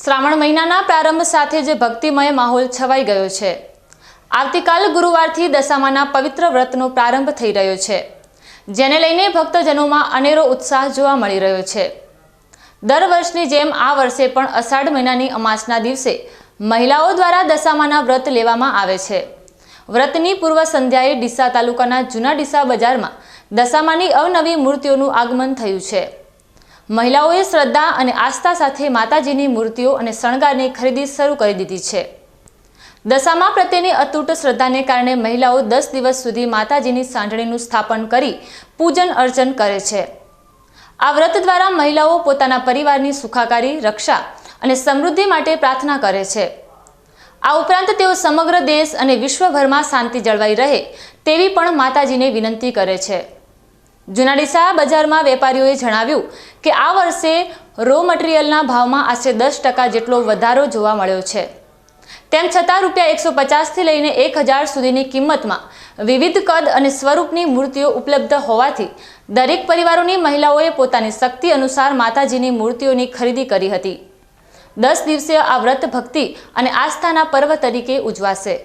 શ્રાવણ મહિનાના પ્રારંભ સાથે જ ભક્તિમય માહોલ છવાઈ ગયો છે. આવતીકાલ ગુરુવારથી દશામાના પવિત્ર વ્રતનો પ્રારંભ થઈ રહ્યો છે. જેને લઈને ભક્તજનોમાં અનેરો ઉત્સાહ જોવા મળી રહ્યો છે. દર વર્ષની જેમ આ વર્ષે પણ અષાઢ મહિનાની અમાસના દિવસે મહિલાઓ દ્વારા દશામાના વ્રત લેવામાં આવે છે. વ્રતની પૂર્વ સંધ્યાએ ડીસા તાલુકાના જૂના ડીસા બજારમાં દશામાની અવનવી મૂર્તિઓનું આગમન થયું છે. મહિલાઓએ શ્રદ્ધા અને આસ્થા સાથે માતાજીની મૂર્તિઓ અને શણગારની ખરીદી શરૂ કરી દીધી છે. દશામા પ્રત્યેની અતૂટ શ્રદ્ધાને કારણે મહિલાઓ દસ દિવસ સુધી માતાજીની સાંઢણીનું સ્થાપન કરી પૂજન અર્ચન કરે છે. આ વ્રત દ્વારા મહિલાઓ પોતાના પરિવારની સુખાકારી, રક્ષા અને સમૃદ્ધિ માટે પ્રાર્થના કરે છે. આ ઉપરાંત તેઓ સમગ્ર દેશ અને વિશ્વભરમાં શાંતિ જળવાઈ રહે તેવી પણ માતાજીને વિનંતી કરે છે. જૂના ડીસા બજારમાં વેપારીઓએ જણાવ્યું કે આ વર્ષે રો મટીરિયલના ભાવમાં આશરે દસ ટકા જેટલો વધારો જોવા મળ્યો છે. તેમ છતાં રૂપિયા એકસો પચાસથી લઈને એક હજાર સુધીની કિંમતમાં વિવિધ કદ અને સ્વરૂપની મૂર્તિઓ ઉપલબ્ધ હોવાથી દરેક પરિવારોની મહિલાઓએ પોતાની શક્તિ અનુસાર માતાજીની મૂર્તિઓની ખરીદી કરી હતી. દસ દિવસીય આ વ્રત ભક્તિ અને આસ્થાના પર્વ તરીકે ઉજવાશે.